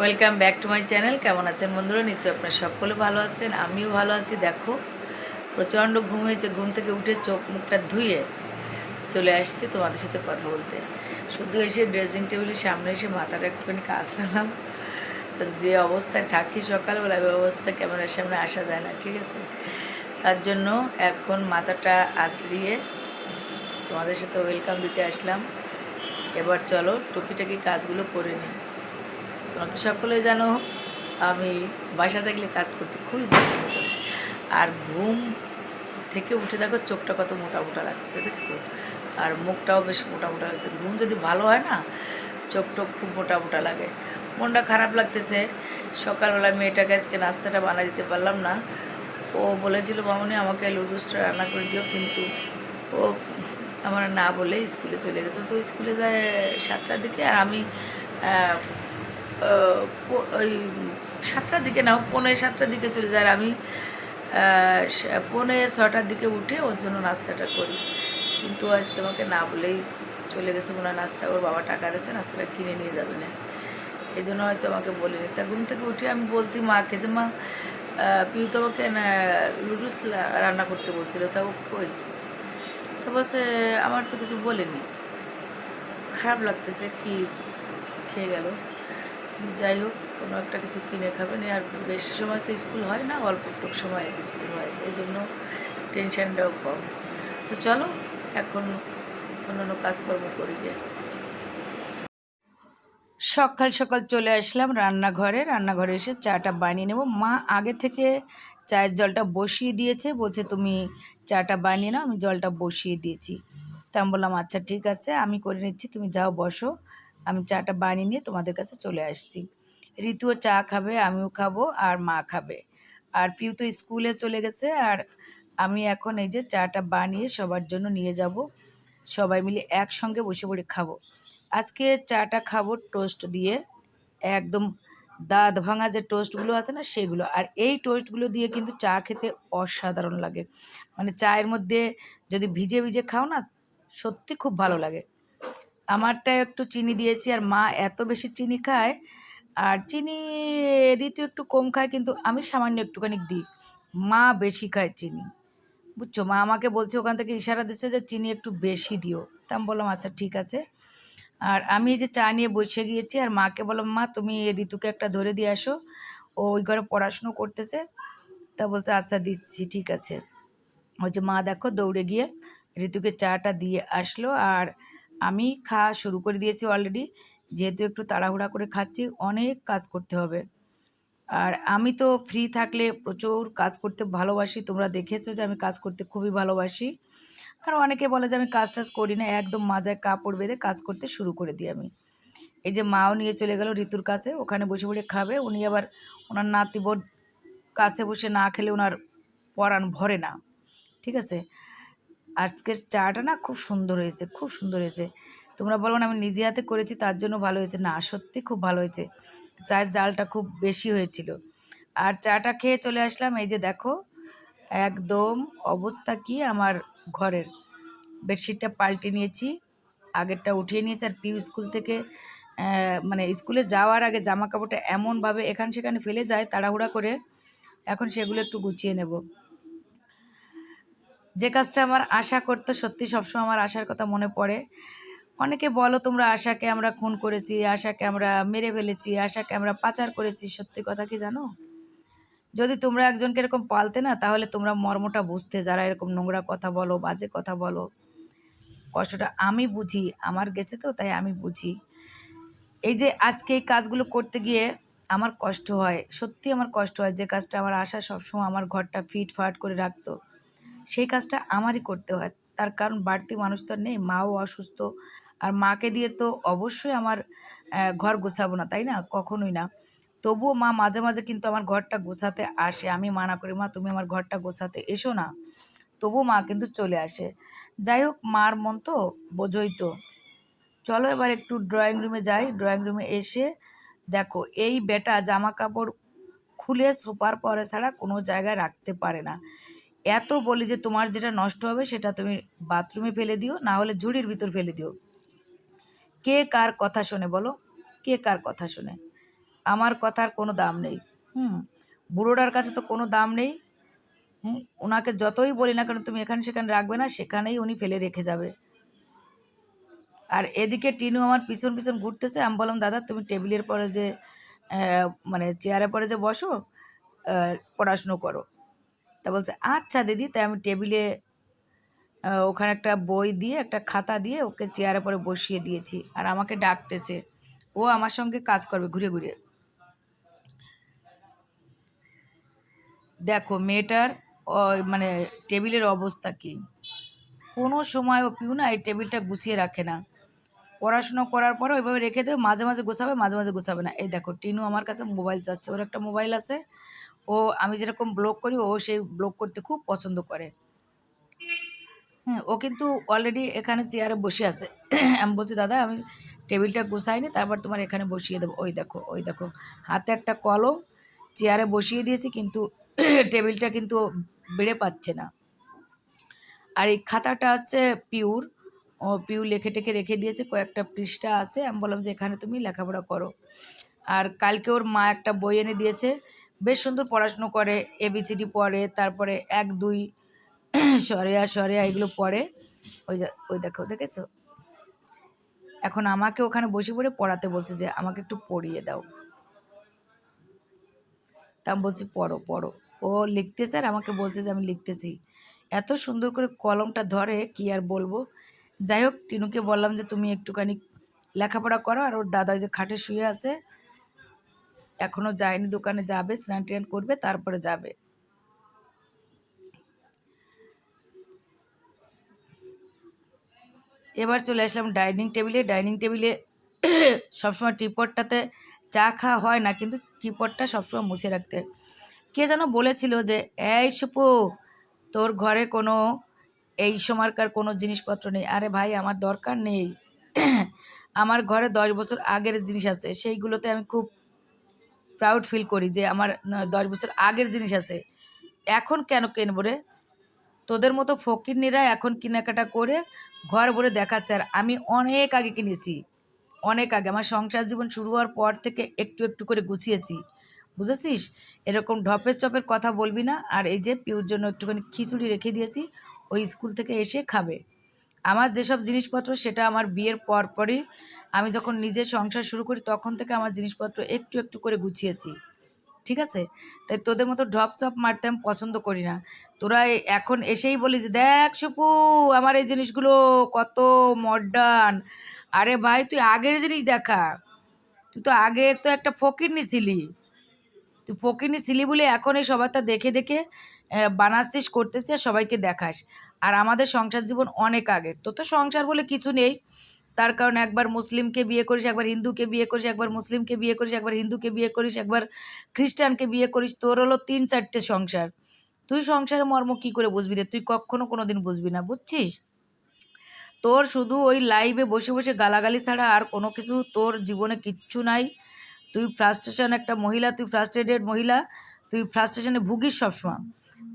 Welcome back to my channel কেমন আছেন বন্ধুরা? নিশ্চয়ই আপনার সকলে ভালো আছেন, আমিও ভালো আছি। দেখো, প্রচণ্ড ঘুম হয়েছে, ঘুম থেকে উঠে চোখ মুখটা ধুয়ে চলে আসছি তোমাদের সাথে কথা বলতে। শুধু এসে ড্রেসিং টেবিলের সামনে এসে মাথাটা একটুখানি কাজ ফেলাম যে অবস্থায় থাকি সকালবেলা, ওই অবস্থায় ক্যামেরার সামনে আসা যায় না, ঠিক আছে? তার জন্য এখন মাথাটা আছড়িয়ে তোমাদের সাথে ওয়েলকাম দিতে আসলাম। এবার চলো টুকিটাকি কাজগুলো করে নিই। তোমরা তো সকলে জানো, আমি বাসা থাকলে কাজ করতে খুবই পছন্দ করি। আর ঘুম থেকে উঠে দেখো চোখটা কত মোটা মোটা লাগছে, দেখছ? আর মুখটাও বেশ মোটা মোটা লাগছে। ঘুম যদি ভালো হয় না, চোখ টোক খুব মোটা মোটা লাগে। মনটা খারাপ লাগতেছে। সকালবেলা মেয়েটাকে আজকে নাস্তাটা বানা দিতে পারলাম না। ও বলেছিল, মামনি, আমাকে লুডুসটা রান্না করে দিও। কিন্তু ও আমার না বলে স্কুলে চলে গেছে। তো স্কুলে যায় সাতটার দিকে আর আমি ওই সাতটার দিকে না, পৌনে সাতটার দিকে চলে যায় আমি পৌনে ছটার দিকে উঠে ওর জন্য নাস্তাটা করি। কিন্তু আজকে আমাকে না বলেই চলে গেছে মনে নাস্তা। ওর বাবা টাকা দিয়েছে, নাস্তাটা কিনে নিয়ে যাবে না। এই জন্য হয়তো আমাকে বলিনি তা ঘুম থেকে উঠে আমি বলছি মাকে যে মা পিউ তো আমাকে লুডুস রান্না করতে বলছিল। তা ও কই? তো বলছে, আমার তো কিছু বলেনি। খারাপ লাগতেছে, কি খেয়ে গেল? যাই হোক, কোনো একটা কিছু কিনে খাবেন আর বেশি সময় তো স্কুল হয় না, অল্প টুক সময় স্কুল হয়, এই জন্য টেনশনটাও কম। তো চলো, এখন অন্যান্য কাজকর্ম করি গিয়ে। সকাল সকাল চলে আসলাম রান্নাঘরে। রান্নাঘরে এসে চাটা বানিয়ে নেব। মা আগে থেকে চায়ের জলটা বসিয়ে দিয়েছে, বলছে, তুমি চাটা বানিয়ে নাও, আমি জলটা বসিয়ে দিয়েছি। তা আমি বললাম আচ্ছা ঠিক আছে, আমি করে নিচ্ছি, তুমি যাও, বসো। আমি চাটা বানিয়ে নিয়ে তোমাদের কাছে চলে আসছি। ঋতুও চা খাবে, আমিও খাব আর মা খাবে। আর পিউ তো স্কুলে চলে গেছে আর আমি এখন এই যে চাটা বানিয়ে সবার জন্য নিয়ে যাব। সবাই মিলে একসঙ্গে বসে পড়ে খাব। আজকে চাটা খাব টোস্ট দিয়ে। একদম দাঁত ভাঙা যে টোস্টগুলো আছে না সেগুলো। আর এই টোস্টগুলো দিয়ে কিন্তু চা খেতে অসাধারণ লাগে। মানে চায়ের মধ্যে যদি ভিজে ভিজে খাও না, সত্যি খুব ভালো লাগে। আমারটা একটু চিনি দিয়েছি আর মা এত বেশি চিনি খায়। আর চিনি ঋতু একটু কম খায় কিন্তু আমি সামান্য একটুখানি দিই। মা বেশি খায় চিনি। বুঝছ? মা আমাকে বলছে ওখান থেকে ইশারা দিচ্ছে যে চিনি একটু বেশি দিও। তা আমি বললাম আচ্ছা ঠিক আছে। আর আমি যে চা নিয়ে বসে গিয়েছি আর মাকে বললাম, মা, তুমি ঋতুকে একটা ধরে দিয়ে আসো। ও ওই ঘরে পড়াশুনো করতেছে। তা বলছে আচ্ছা দিচ্ছি, ঠিক আছে। ওই যে মা দেখো দৌড়ে গিয়ে ঋতুকে চাটা দিয়ে আসলো। আর আমি খাওয়া শুরু করে দিয়েছি অলরেডি যেহেতু একটু তাড়াহুড়া করে খাচ্ছি, অনেক কাজ করতে হবে। আর আমি তো ফ্রি থাকলে প্রচুর কাজ করতে ভালোবাসি, তোমরা দেখেছ যে আমি কাজ করতে খুবই ভালোবাসি। আর অনেকে বলে যে আমি কাজ টাজ করি না, একদম মাজায় কাপড় বেঁধে কাজ করতে শুরু করে দিই আমি। এই যে মাও নিয়ে চলে গেল ঋতুর কাছে, ওখানে বসে বসে খাবে, উনি আবার ওনার নাতি বোর কাছে বসে না খেলে ওনার পরাণ ভরে না, ঠিক আছে? আজকের চাটা না খুব সুন্দর হয়েছে, খুব সুন্দর হয়েছে। তোমরা বলো না, আমি নিজে হাতে করেছি, তার জন্য ভালো হয়েছে। না, সত্যি খুব ভালো হয়েছে। চায়ের জালটা খুব বেশি হয়েছিল। আর চাটা খেয়ে চলে আসলাম, এই যে দেখো, একদম অবস্থা কি আমার ঘরের। বেডশিটটা পাল্টে নিয়েছি, আগেরটা উঠিয়ে নিয়েছি, আর পিউ স্কুল থেকে মানে স্কুলে যাওয়ার আগে জামা কাপড়টা এমনভাবে এখান সেখানে ফেলে যায়, তাড়াহুড়া করে, এখন সেগুলো একটু গুছিয়ে নেব। যে কাজটা আমার আশা করতো, সত্যি সবসময় আমার আশার কথা মনে পড়ে। অনেকে বলো, তোমরা আশাকে আমরা খুন করেছি, আশাকে আমরা মেরে ফেলেছি, আশাকে আমরা পাচার করেছি। সত্যি কথা কি জানো? যদি তোমরা একজনকে এরকম পালতে না, তাহলে তোমরা মর্মটা বুঝতে, যারা এরকম নোংরা কথা বলো, বাজে কথা বলো। কষ্টটা আমি বুঝি, আমার গেছে তো, তাই আমি বুঝি। এই যে আজকে এই কাজগুলো করতে গিয়ে আমার কষ্ট হয়, সত্যি আমার কষ্ট হয় যে কাজটা আমার আশা সবসময় আমার ঘরটা ফিট ফাট করে রাখতো। সেই কাজটা আমারই করতে হয়। তার কারণ বাড়তি মানুষ তো আর নেই, মাও অসুস্থ। আর মাকে দিয়ে তো অবশ্যই আমার ঘর গোছাবো না, তাই না? কখনোই না। তবুও মা মাঝে মাঝে কিন্তু আমার ঘরটা গোছাতে আসে। আমি মানা করি, মা, তুমি আমার ঘরটা গোছাতে এসো না। তবুও মা কিন্তু চলে আসে। যাই হোক, মার মন তো বোঝই তো। চলো এবার একটু ড্রয়িং রুমে যাই। ড্রয়িং রুমে এসে দেখো, এই বেটা জামা কাপড় খুলে সোপার পরে ছাড়া কোনো জায়গায় রাখতে পারে না। এত বলি যে তোমার যেটা নষ্ট হবে সেটা তুমি বাথরুমে ফেলে দিও, না হলে ঝুড়ির ভিতর ফেলে দিও। কে কার কথা শোনে বলো? কে কার কথা শোনে? আমার কথার কোনো দাম নেই। হুম, বুড়োটার কাছে তো কোনো দাম নেই। হুম ওনাকে যতই বলি না কেন তুমি এখানে সেখানে রাখবে না, সেখানেই উনি ফেলে রেখে যাবে। আর এদিকে টিনু আমার পিছন পিছন ঘুরতেছে। আমি বললাম, দাদা, তুমি টেবিলের পরে যে মানে চেয়ারের পরে যে বসো পড়াশুনো করো। তা বলছে আচ্ছা দিদি, তাই আমি টেবিলে ওখানে একটা বই দিয়ে, একটা খাতা দিয়ে ওকে চেয়ারের পরে বসিয়ে দিয়েছি। আর আমাকে ডাকতেছে, ও আমার সঙ্গে কাজ করবে ঘুরে ঘুরে। দেখো, মেয়েটার মানে টেবিলের অবস্থা কি? কোনো সময় ও পিউ না এই টেবিলটা গুছিয়ে রাখে না। পড়াশোনা করার পরে ওইভাবে রেখে দেবে, মাঝে মাঝে গোছাবে, মাঝে মাঝে গোছাবে না। এই দেখো, টিনু আমার কাছে মোবাইল চাচ্ছে, ওর একটা মোবাইল আছে। ও, আমি যেরকম ব্লগ করি, ও সেই ব্লগ করতে খুব পছন্দ করে। হুম, ও কিন্তু অলরেডি এখানে চেয়ারে বসে আছে। আমি বলছি, দাদা, আমি টেবিলটা গুছাইনি, তারপর তোমার এখানে বসিয়ে দেবো। ওই দেখো ওই দেখো, হাতে একটা কলম চেয়ারে বসিয়ে দিয়েছি, কিন্তু টেবিলটা কিন্তু বেড়ে পাচ্ছে না। আর এই খাতাটা হচ্ছে পিউর ও পিউ লেখে টেখে রেখে দিয়েছে, কয়েকটা পৃষ্ঠা আছে। আমি বললাম যে, এখানে তুমি লেখাপড়া করো। আর কালকে ওর মা একটা বই এনে দিয়েছে বেশ সুন্দর পড়াশুনো করে এবিসিডি পড়ে, তারপরে এক, দুই, সরেয়া সরেয়া এগুলো পড়ে। ওই ওই দেখো, দেখেছ? এখন আমাকে ওখানে বসে পড়ে পড়াতে বলছে যে, আমাকে একটু পড়িয়ে দাও। তা আমি বলছি, পড়ো পড়ো। ও লিখতেছে আর আমাকে বলছে যে, আমি লিখতেছি। এত সুন্দর করে কলমটা ধরে, কি আর বলব? যাই হোক, টিনুকে বললাম যে, তুমি একটুখানি লেখাপড়া করো। আর ওর দাদা ওই যে খাটে শুয়ে আছে এখনও যায়নি, দোকানে যাবে, স্নান টান করবে, তারপরে যাবে। এবার চলে আসলাম ডাইনিং টেবিলে। ডাইনিং টেবিলে সবসময় টিপটটাতে চা খাওয়া হয় না, কিন্তু টিপটটা সবসময় মুছে রাখতে। কে যেন বলেছিল যে, এই সুপু, তোর ঘরে কোনো এই সময়কার কোনো জিনিসপত্র নেই। আরে ভাই, আমার দরকার নেই। আমার ঘরে দশ বছর আগের জিনিস আছে, সেইগুলোতে আমি খুব প্রাউড ফিল করি যে আমার দশ বছর আগের জিনিস আছে। এখন কেন কিনবো রে? তোদের মতো ফকির ফকিরনিরা এখন কেনাকাটা করে ঘর ভরে দেখাচ্ছে আর আমি অনেক আগে কিনেছি। অনেক আগে। আমার সংসার জীবন শুরু হওয়ার পর থেকে একটু একটু করে গুছিয়েছি। বুঝেছিস? এরকম ঢপের চপের কথা বলবি না। আর এই যে পিউর জন্য একটুখানি খিচুড়ি রেখে দিয়েছি। ওই স্কুল থেকে এসে খাবে। আমার যেসব জিনিসপত্র সেটা আমার বিয়ের পর পরই আমি যখন নিজের সংসার শুরু করি তখন থেকে আমার জিনিসপত্র একটু একটু করে গুছিয়েছি। ঠিক আছে? তাই তোদের মতো ড্রপ চপ মারতে আমি পছন্দ করি না। তোরা এখন এসেই বলিস, দেখ সুপু, আমার এই জিনিসগুলো কত মডার্ন আরে ভাই, তুই আগের জিনিস দেখা। তুই তো আগে তো একটা ফকিরনি ছিলি। তুই ফকিরনি ছিলি বলে এখন এই সবারটা দেখে দেখে বানাচ্ছিস করতেছিস আর সবাইকে দেখাস। আর আমাদের সংসার জীবন অনেক আগের। তো তো সংসার বলে কিছু নেই। তার কারণ একবার মুসলিমকে বিয়ে করিস, একবার হিন্দুকে বিয়ে করিস, একবার মুসলিমকে বিয়ে করিস, একবার হিন্দুকে বিয়ে করিস, একবার খ্রিস্টানকে বিয়ে করিস, তোর হলো তিন চারটে সংসার। তুই সংসারের মর্ম কি করে বুঝবি রে? তুই কখনো কোনো দিন বুঝবি না, বুঝছিস? তোর শুধু ওই লাইভে বসে বসে গালাগালি ছাড়া আর কোনো কিছু তোর জীবনে কিচ্ছু নাই। তুই ফ্রাস্ট্রেশন একটা মহিলা, তুই ফ্রাস্ট্রেটেড মহিলা। তুই ফ্রাস্ট্রেশনে ভুগিস সবসময়।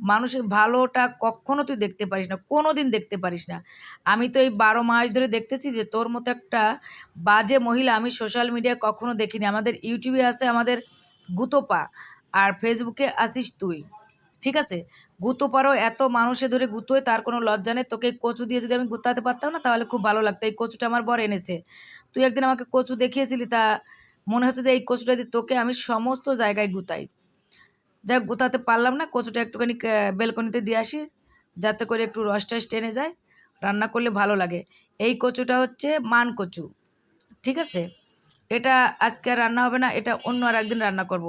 মানুষের ভালোটা কখনো তুই দেখতে পারিস না কোনো দিন দেখতে পারিস না। আমি তো এই বারো মাস ধরে দেখতেছি যে তোর মতো একটা বাজে মহিলা আমি সোশ্যাল মিডিয়ায় কখনো দেখিনি। আমাদের ইউটিউবে আছে আমাদের গুতোপা আর ফেসবুকে আসিস তুই। ঠিক আছে? গুতো পারো এত মানুষে ধরে গুতোয়, তার কোনো লজ্জা নেই। তোকে কচু দিয়ে যদি আমি গুতাতে পারতাম না, তাহলে খুব ভালো লাগতো। এই কচুটা আমার বর এনেছে। তুই একদিন আমাকে কচু দেখিয়েছিলি, তা মনে হচ্ছে যে এই কচুটা দিয়ে তোকে আমি সমস্ত জায়গায় গুতাই। যাই গুতাতে পারলাম না, কচুটা একটুখানি বেলকনিতে দিয়ে আসি, যাতে করে একটু রস টস টেনে যায়। রান্না করলে ভালো লাগে। এই কচুটা হচ্ছে মান কচু, ঠিক আছে? এটা আজকে আর রান্না হবে না, এটা অন্য আর একদিন রান্না করব।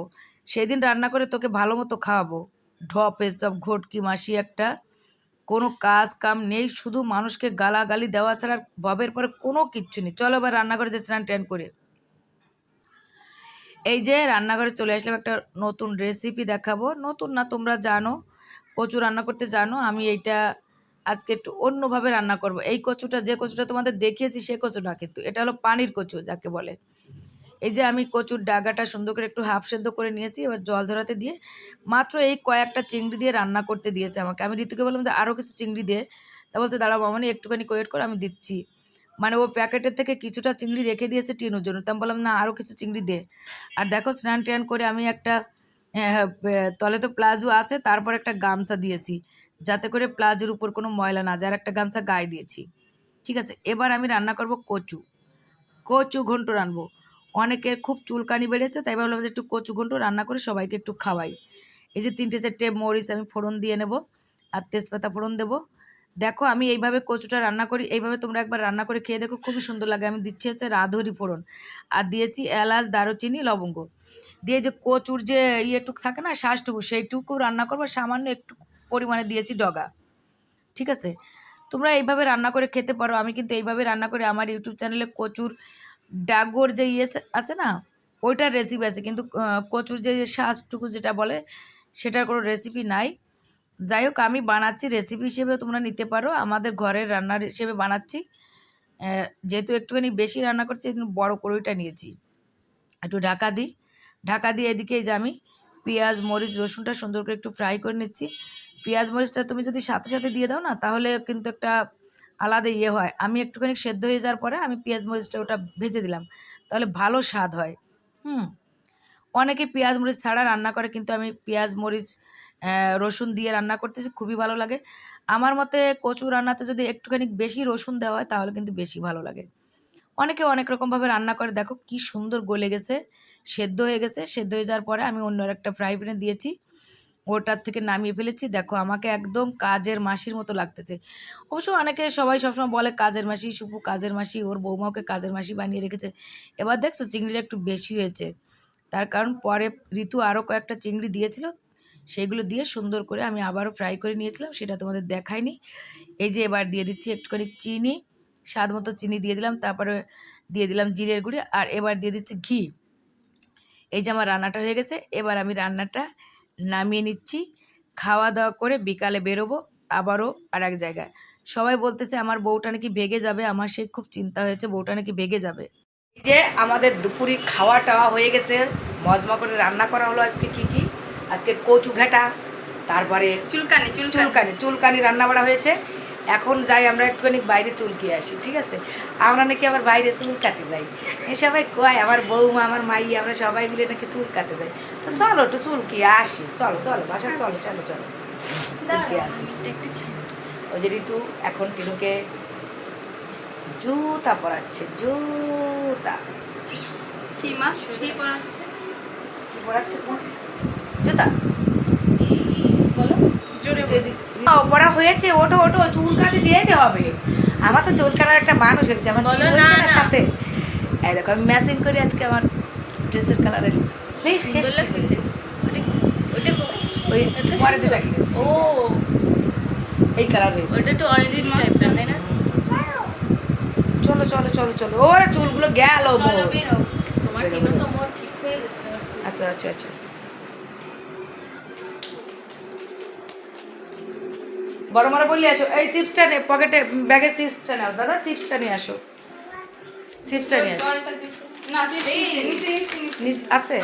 সেদিন রান্না করে তোকে ভালো মতো খাওয়াবো। ঢপে সব ঘটকি, মাসি একটা। কোনো কাজ কাম নেই, শুধু মানুষকে গালাগালি দেওয়া ছাড়া আর ববের পরে কোনো কিচ্ছু নেই। চলো এবার রান্না করে যে স্নান ট্যান করে। এই যে রান্নাঘরে চলে আসলাম একটা নতুন রেসিপি দেখাবো। নতুন না, তোমরা জানো, কচু রান্না করতে জানো, আমি এইটা আজকে একটু অন্যভাবে রান্না করব। এই কচুটা, যে কচুটা তোমাদের দেখিয়েছি, সে কচু না কিন্তু, এটা হলো পানির কচু যাকে বলে। এই যে আমি কচুর ডাগাটা সুন্দর করে একটু হাফ সেদ্ধ করে নিয়েছি, এবার জল ধরাতে দিয়ে মাত্র এই কয়েকটা চিংড়ি দিয়ে রান্না করতে দিয়েছে আমাকে। আমি ঋতুকে বললাম যে আরও কিছু চিংড়ি দিয়ে তা বলছে, দাঁড়াও মামনি, একটুখানি ওয়েট করে, আমি দিচ্ছি। মানে ও প্যাকেটের থেকে কিছুটা চিংড়ি রেখে দিয়েছে টিনুর জন্য। তো আমি বললাম, না আরও কিছু চিংড়ি দে। আর দেখো, স্নান টান করে আমি একটা তলে তো প্লাজো আছে, তারপর একটা গামছা দিয়েছি, যাতে করে প্লাজোর উপর কোনো ময়লা না যায়, আর একটা গামছা গায়ে দিয়েছি। ঠিক আছে, এবার আমি রান্না করব কচু। কচু ঘন্ট রানবো অনেকের খুব চুলকানি বেড়েছে, তাই ভাবলাম যে একটু কচু ঘন্ট রান্না করে সবাইকে একটু খাওয়াই। এই যে তিনটে চারটে মরিচ আমি ফোড়ন দিয়ে নেব, আর তেজপাতা ফোড়ন দেবো দেখো আমি এইভাবে কচুটা রান্না করি, এইভাবে তোমরা একবার রান্না করে খেয়ে দেখো, খুবই সুন্দর লাগে। আমি দিচ্ছি হচ্ছে রাঁধুরি ফোড়ন আর দিয়েছি এলাচ, দারুচিনি, লবঙ্গ। দিয়ে যে কচুর যে ইয়েটুক থাকে না, শ্বাসটুকু, সেইটুকু রান্না করব, সামান্য একটু পরিমাণে দিয়েছি ডগা। ঠিক আছে? তোমরা এইভাবে রান্না করে খেতে পারো। আমি কিন্তু এইভাবে রান্না করে আমার ইউটিউব চ্যানেলে কচুর ডাগর যে ইয়ে আছে না, ওইটার রেসিপি আছে। কিন্তু কচুর যে শ্বাসটুকু যেটা বলে, সেটার কোনো রেসিপি নাই। যাই হোক আমি বানাচ্ছি রেসিপি হিসেবে তোমরা নিতে পারো। আমাদের ঘরের রান্নার হিসেবে বানাচ্ছি। যেহেতু একটুখানি বেশি রান্না করছি বড় কড়ইটা নিয়েছি। একটু ঢাকা দিই। ঢাকা দিয়ে এদিকে যে আমি পেঁয়াজ, মরিচ, রসুনটা সুন্দর করে একটু ফ্রাই করে নিচ্ছি। পেঁয়াজ, মরিচটা তুমি যদি সাথে সাথে দিয়ে দাও না, তাহলে কিন্তু একটা আলাদা ইয়ে হয়। আমি একটুখানি সেদ্ধ হয়ে যাওয়ার পরে আমি পেঁয়াজ, মরিচটা ওটা ভেজে দিলাম। তাহলে ভালো স্বাদ হয়। হুম? অনেকে পেঁয়াজ, মরিচ ছাড়া রান্না করে, কিন্তু আমি পেঁয়াজ, মরিচ রসুন দিয়ে রান্না করতেছি, খুবই ভালো লাগে। আমার মতে কচু রান্নাতে যদি একটুখানি বেশি রসুন দেওয়া হয়, তাহলে কিন্তু বেশি ভালো লাগে। অনেকে অনেক রকমভাবে রান্না করে। দেখো কি সুন্দর গলে গেছে, সেদ্ধ হয়ে গেছে। সেদ্ধ হয়ে যাওয়ার পরে আমি অন্য একটা ফ্রাই প্যানে দিয়েছি। ওটার থেকে নামিয়ে ফেলেছি। দেখো আমাকে একদম কাজের মাসির মতো লাগতেছে। অবশ্য অনেকে সবাই সবসময় বলে কাজের মাসি সুপু, কাজের মাসি ওর বৌমাকে কাজের মাসি বানিয়ে রেখেছে। এবার দেখছ চিংড়িটা একটু বেশি হয়েছে। তার কারণ পরে ঋতু আরও কয়েকটা চিংড়ি দিয়েছিল। সেগুলো দিয়ে সুন্দর করে আমি আবারও ফ্রাই করে নিয়েছিলাম, সেটা তোমাদের দেখাইনি। এই যে এবার দিয়ে দিচ্ছি একটুখানি চিনি, স্বাদ মতো চিনি দিয়ে দিলাম, তারপরে দিয়ে দিলাম জিরের গুঁড়ি, আর এবার দিয়ে দিচ্ছি ঘি। এই যে আমার রান্নাটা হয়ে গেছে, এবার আমি রান্নাটা নামিয়ে নিচ্ছি। খাওয়া দাওয়া করে বিকালে বেরোবো আবারও আর এক জায়গায়। সবাই বলতেছে, আমার বউটা নাকি ভেগে যাবে? আমার সেই খুব চিন্তা হয়েছে, বউটা নাকি ভেগে যাবে? যে আমাদের দুপুরি খাওয়া টাওয়া হয়ে গেছে, মজমা করে রান্না করা হলো আজকে কি কি? আজকে কচু ঘাটা তারপরে চুলকানি চুলকানি। চুলকানি চুলকানি রান্না করা হয়েছে। এখন যাই আমরা একটুখানি বাইরে চুলকিয়ে আসি ঠিক আছে? আমরা নাকি আবার বাইরে চুল কাটে যাই সবাই কয় আমার বৌমা আমার মাই আমরা সবাই মিলে নাকি চুল কাটে যাই। তো চলো একটু চুলকিয়ে আসি। চলো চলো বাসা চলো চলো চলো। চুলকিয়ে আসি। ওই যে ঋতু এখন টিনুকে জুতা পরাচ্ছে জুতা। কি মা কি পড়াচ্ছে কি পরাচ্ছে তোমাকে? জুতা? বলো। জোরে ও, পড়া হয়েছে ওটো ওটো চুল কাটে যেতে হবে। আমার তো চুল কাটার একটা মানুষ হয়েছে আমার বলো না। সাথে? এই দেখো আমি ম্যাচিং করি আজকে আমার ড্রেসের কালারের ওই পরে যেটা ও। এই কালার হয়েছে। ওটা একটু অরেঞ্জ টাইপের তাই না? চলো চলো চলো চলো। ওরে চুলগুলো গেল হয়ে আচ্ছা আচ্ছা আচ্ছা। বড় মারা বললি আসো এই চিপসটা নে পকেটে ব্যাগে চিপসটা নাও। দাদা চিপসটা নিয়ে আসো। চিপসটা নিয়ে আসো। আছে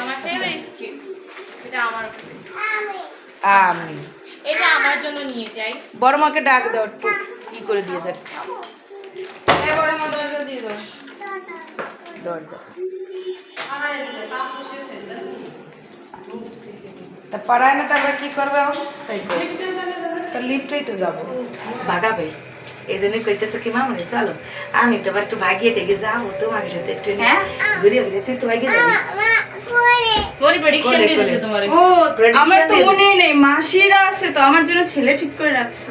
আমি। এটা আমার জন্য নিয়ে যাই। বড় মাকে ডাক দাও একটু ই করে দিয়ে যাক। বড় মা দরজা দিয়ে দাও দরজা। তা পাড়ায় না তারপরে কি করবে এখন? তাই লিফটেই তো যাব। ভাগাবে। এই জন্যই কইতেছে কি মামনি চলো। আমি তো আবার একটু ভাগিয়ে টেগে যাব তোমার সাথে একটু হ্যাঁ? ঘুরে ঘুরে তুই তো ভাগিয়ে যাবি। মোরি প্রেডিকশন কোলে, দিয়ে দিছে তোমারে। ও আমার তো মনে নেই মাসিরা আছে তো আমার জন্য ছেলে ঠিক করে রাখছে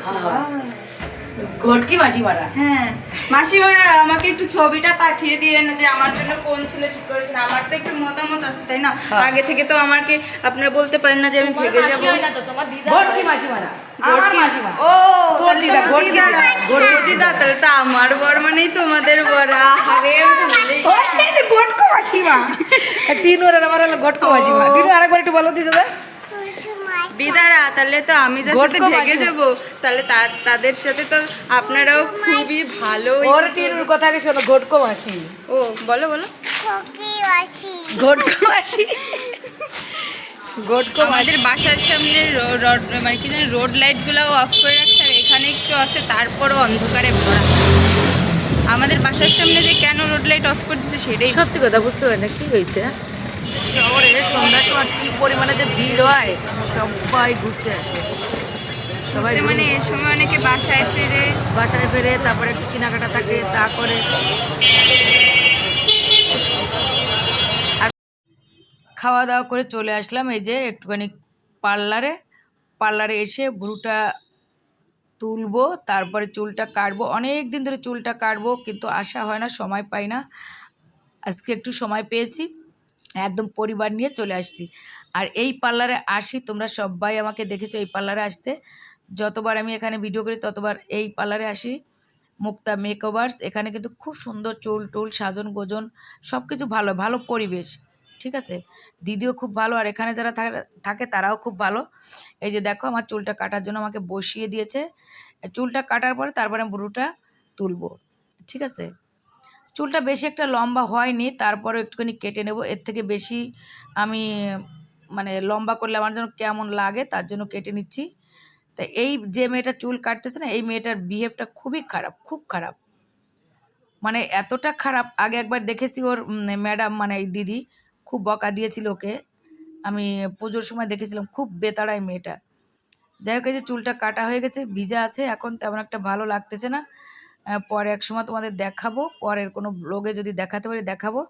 ঘটকি মাসি মারা। হ্যাঁ মাসিমারা আমাকে একটু ছবিটা পাঠিয়ে দিয়ে না যে আমার জন্য কোন ছেলে ঠিক করেছেন। আমার তো একটু মতামত আছে তাই না? হ্যাঁ। আগে থেকে তো আমাকে আপনারা বলতে পারেন না যে আমি মাসি যাব। হয় না তো তোমার দিদা ঘটকি হয়। মাসি মারা। আমার ঘটকি মাসিমা ও তাহলে দিদা, তো আমার বর মানেই তোমাদের বর। আরে ঘটকো মাসিমা টিনুর আর আমার হলো ঘটকো মাসিমা টিনু আরেকবার একটু বলো দিদা। দিদারা তাহলে তো আমি যার সাথে ভেগে। যাব। তাহলে তাদের সাথে তো আপনারাও খুবই ভালো ওর টিনুর কথা আগে শোনো? ঘটকো মাসি। ও বলো বলো। ঘটকো মাসি। ঘটকো মাসি। আমাদের বাসার সামনে মানে কি জানি রোড লাইটগুলো অফ করে রাখছে আর এখানে একটু আছে তারপরও অন্ধকারে ভরা। আমাদের বাসার সামনে যে কেন রোড লাইট অফ করে দিচ্ছে সেটাই সত্যি কথা বুঝতে পারি না কি হয়েছে? শহরে সন্ধ্যার সময় কি পরিমাণে যে ভিড় হয় সবাই ঘুরতে আসে। সবাই মানে এ সময় অনেকে বাসায় ফেরে। বাসায় ফেরে তারপরে কেনাকাটা থাকে তা করে। খাওয়া দাওয়া করে চলে আসলাম এই যে একটুখানি পার্লারে। পার্লারে এসে ভুরুটা তুলবো তারপরে চুলটা কাটবো। অনেক দিন ধরে চুলটা কাটবো কিন্তু আসা হয় না সময় পাই না। আজকে একটু সময় পেয়েছি। একদম পরিবার নিয়ে চলে আসছি। আর এই পার্লারে আসি, তোমরা সবাই আমাকে দেখেছ এই পার্লারে আসতে। যতবার আমি এখানে ভিডিও করি ততবার এই পার্লারে আসি। মুক্তা মেকওভার্স এখানে কিন্তু খুব সুন্দর চুল টুল, সাজন গোজন সব কিছু ভালো ভালো পরিবেশ, ঠিক আছে? দিদিও খুব ভালো, আর এখানে যারা থাকা- তারাও খুব ভালো। এই যে দেখো, আমার চুলটা কাটার জন্য আমাকে বসিয়ে দিয়েছে। চুলটা কাটার পরে তারপরে আমি বুড়োটা তুলবো, ঠিক আছে? চুলটা বেশি একটা লম্বা হয়নি তারপরে একটুখানি কেটে নেব। এর থেকে বেশি আমি মানে লম্বা করলে আমার যেন কেমন লাগে, তার জন্য কেটে নিচ্ছি। তা এই যে মেয়েটা চুল কাটতেছে না, এই মেয়েটার বিহেভটা খুবই খারাপ, খুব খারাপ। মানে এতটা খারাপ, আগে একবার দেখেছি ওর ম্যাডাম মানে এই দিদি, খুব বকা দিয়েছিল ওকে। আমি পুজোর সময় দেখেছিলাম, খুব বেতাড়াই মেয়েটা। যাই হোক, এই যে চুলটা কাটা হয়ে গেছে, ভিজা আছে, এখন তেমন একটা ভালো লাগতেছে না। পরে এক সময় তোমাদের দেখাবো। পরের কোনো ব্লগে যদি দেখাতে পারি, দেখাবো।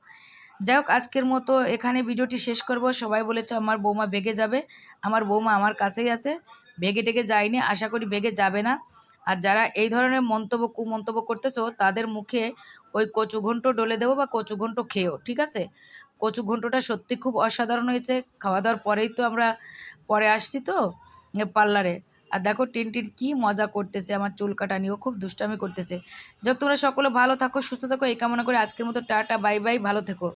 যাই হোক, আজকের মতো এখানে ভিডিওটি শেষ করব। সবাই বলেছে আমার বৌমা ভেগে যাবে। আমার বৌমা আমার কাছেই আছে। ভেগে টেগে যায়নি, আশা করি ভেগে যাবে না। আর যারা এই ধরনের মন্তব্য, কুমন্তব্য করতেছো, তাদের মুখে ওই কচু ঘন্ট ডলে দেবো বা কচু ঘন্ট খেয়েও, ঠিক আছে? কচু ঘন্টটা সত্যি খুব অসাধারণ হয়েছে। খাওয়া দাওয়ার পরেই তো আমরা, পরে আসছি তো পার্লারে। আর দেখো টিন টিন কী মজা করতেছে, আমার চুল কাটা নিয়েও খুব দুষ্টামি করতেছে। যাক, তোমরা সকলে ভালো থাকো, সুস্থ থাকো, এই কামনা করে আজকের মতো টাটা, বাই বাই, ভালো থেকো।